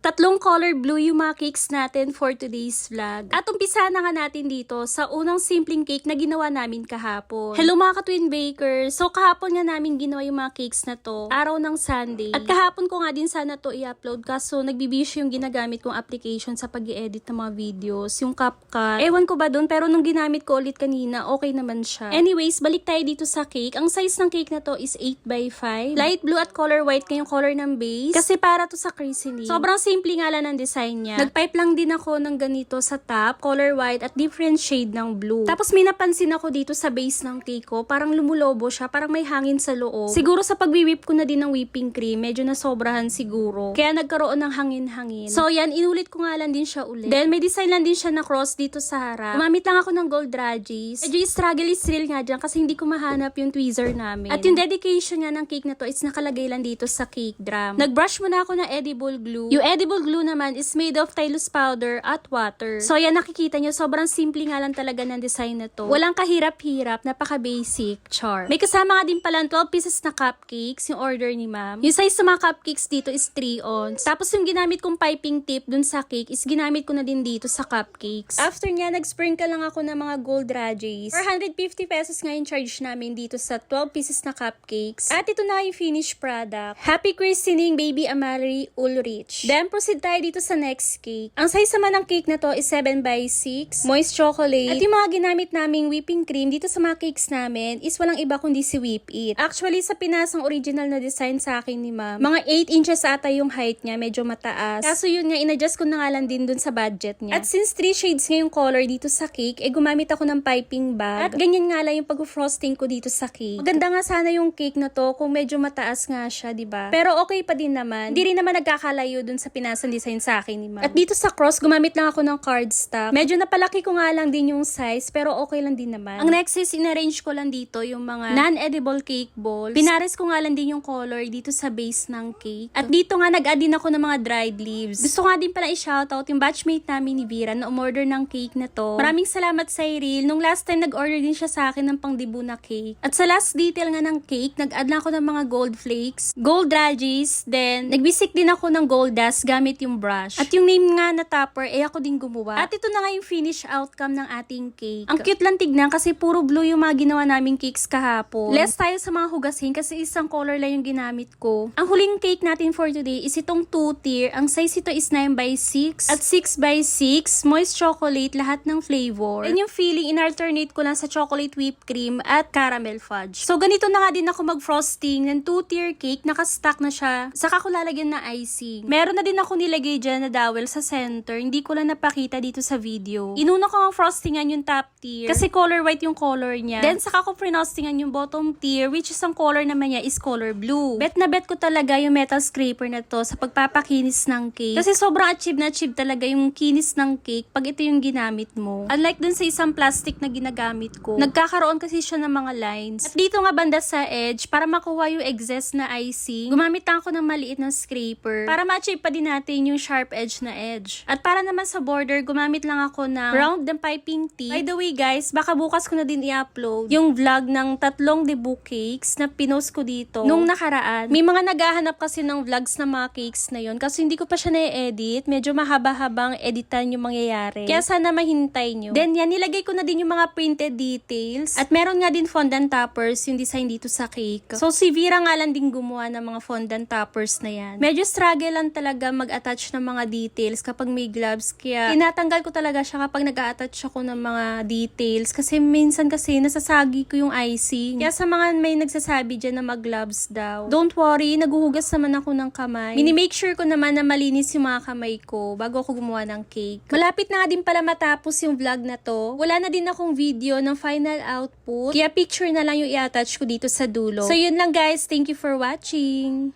Tatlong color blue yung mga cakes natin for today's vlog. At umpisa na nga natin dito sa unang simpleng cake na ginawa namin kahapon. Hello mga ka-twin bakers! So kahapon nga namin ginawa yung mga cakes na to, araw ng Sunday. At kahapon ko nga din sana to i-upload kaso nagbibisyo yung ginagamit kong application sa pag edit ng mga videos, yung CapCut. Ewan ko ba dun pero nung ginamit ko ulit kanina, okay naman siya. Anyways, balik tayo dito sa cake. Ang size ng cake na to is 8 by 5 Light blue at color white kayong color ng base. Kasi para to sa christening. Sobrang simple nga lang ng design niya. Nagpipe lang din ako ng ganito sa top, color white at different shade ng blue. Tapos may napansin ako dito sa base ng cake ko, parang lumulobo siya, parang may hangin sa loob. Siguro sa pagwi-whip ko na din ng whipping cream, medyo nasobrahan siguro. Kaya nagkaroon ng hangin-hangin. So yan, inulit ko nga lang din siya ulit. Then may design lang din siya na cross dito sa harap. Gumamit lang ako ng gold rages. Medyo struggle is real nga dyan kasi hindi ko mahanap yung tweezer namin. At yung dedication nga ng cake na to is nakalagay lang dito sa cake drum. Nag-brush muna ako ng edible glue. Yung edible glue naman is made of tylose powder at water. So yan nakikita nyo, sobrang simple nga lang talaga ng design na to. Walang kahirap-hirap, napaka-basic, char. May kasama nga din pala 12 pieces na cupcakes, yung order ni ma'am. Yung size sa mga cupcakes dito is 3 ons. Tapos yung ginamit kong piping tip dun sa cake is ginamit ko na din dito sa cupcakes. After nga, nag-sprinkle lang ako ng mga gold rages. 450 pesos nga yung charge namin dito sa 12 pieces na cupcakes. At ito na yung finished product. Happy christening, baby Amari Ulrich. Then, proceed tayo dito sa next cake. Ang size naman ng cake na to is 7 by 6 moist chocolate. At yung mga ginamit naming whipping cream dito sa mga cakes namin is walang iba kundi si Whip It. Actually, sa Pinas, ang original na design sa akin ni ma'am, mga 8 inches ata yung height niya, medyo mataas. Kaso yun nga, inadjust ko na nga lang din dun sa budget niya. At since 3 shades nga yung color dito sa cake, eh gumamit ako ng piping bag. At ganyan nga lang yung pag-frosting ko dito sa cake. Maganda nga sana yung cake na to kung medyo mataas nga siya, di ba? Pero okay pa din naman. Hindi rin naman nagkakalayo dun sa pinasan design sa akin ni ma'am. At dito sa cross, gumamit lang ako ng cardstock. Medyo napalaki ko nga lang din yung size, pero okay lang din naman. Ang next is, inarrange ko lang dito yung mga non-edible cake balls. Pinares ko nga lang din yung color dito sa base ng cake. At dito nga, nag-add din ako ng mga dried leaves. Gusto nga din pala i-shoutout yung batchmate namin ni Vera na umorder ng cake na to. Maraming salamat sa Iril. Nung last time, nag-order din siya sa akin ng pangdibu na cake. At sa last detail nga ng cake, nag-add lang ako ng mga gold flakes, gold rages, then nagbisik din ako ng gold dust gamit yung brush. At yung name nga na topper, eh ako din gumawa. At ito na nga yung finish outcome ng ating cake. Ang cute lang tignan kasi puro blue yung mga ginawa naming cakes kahapon. Less tayo sa mga hugasin kasi isang color lang yung ginamit ko. Ang huling cake natin for today is itong 2 tier. Ang size ito is 9 by 6 at 6 by 6. Moist chocolate, lahat ng flavor. And yung feeling, in-alternate ko lang sa chocolate whipped cream at caramel fudge. So ganito na nga din ako mag-frosting ng 2 tier cake. Nakastack na siya. Saka ko lalagyan na icing. Meron na din ako nilagay dyan na dowel sa center. Hindi ko lang napakita dito sa video. Inuna ko ang frostingan yung top tier. Kasi color white yung color niya. Then saka ko frostingan yung bottom tier which is ang color naman niya is color blue. Bet na bet ko talaga yung metal scraper na to sa pagpapakinis ng cake. Kasi sobrang achieve na achieve talaga yung kinis ng cake pag ito yung ginamit mo. Unlike dun sa isang plastic na ginagamit ko. Nagkakaroon kasi siya ng mga lines. At dito nga banda sa edge, para makuha yung excess na icing, gumamit ako ng maliit na scraper para ma-achieve pa din natin yung sharp edge na edge. At para naman sa border, gumamit lang ako ng round ng piping tip. By the way guys, baka bukas ko na din i-upload yung vlog ng tatlong debut cakes na pinost ko dito nung nakaraan. May mga naghahanap kasi ng vlogs na mga cakes na yon kasi hindi ko pa siya na-edit. Medyo mahaba-habang editan yung mangyayari. Kaya sana mahintay nyo. Then yan, nilagay ko na din yung mga printed details. At meron nga din fondant toppers yung design dito sa cake. So si Vera nga lang din gumawa ng mga fondant toppers na yan. Medyo struggle lang talaga mag-attach ng mga details kapag may gloves. Kaya tinatanggal ko talaga siya kapag nag-attach ako ng mga details. Kasi minsan kasi nasasagi ko yung icing. Kaya sa mga may nagsasabi dyan na mag-gloves daw. Don't worry, naguhugas naman ako ng kamay. Mini-make sure ko naman na malinis yung mga kamay ko bago ako gumawa ng cake. Malapit na nga din pala matapos yung vlog na to. Wala na din akong video ng final output. Kaya picture na lang yung i-attach ko dito sa dulo. So yun lang guys. Thank you for watching.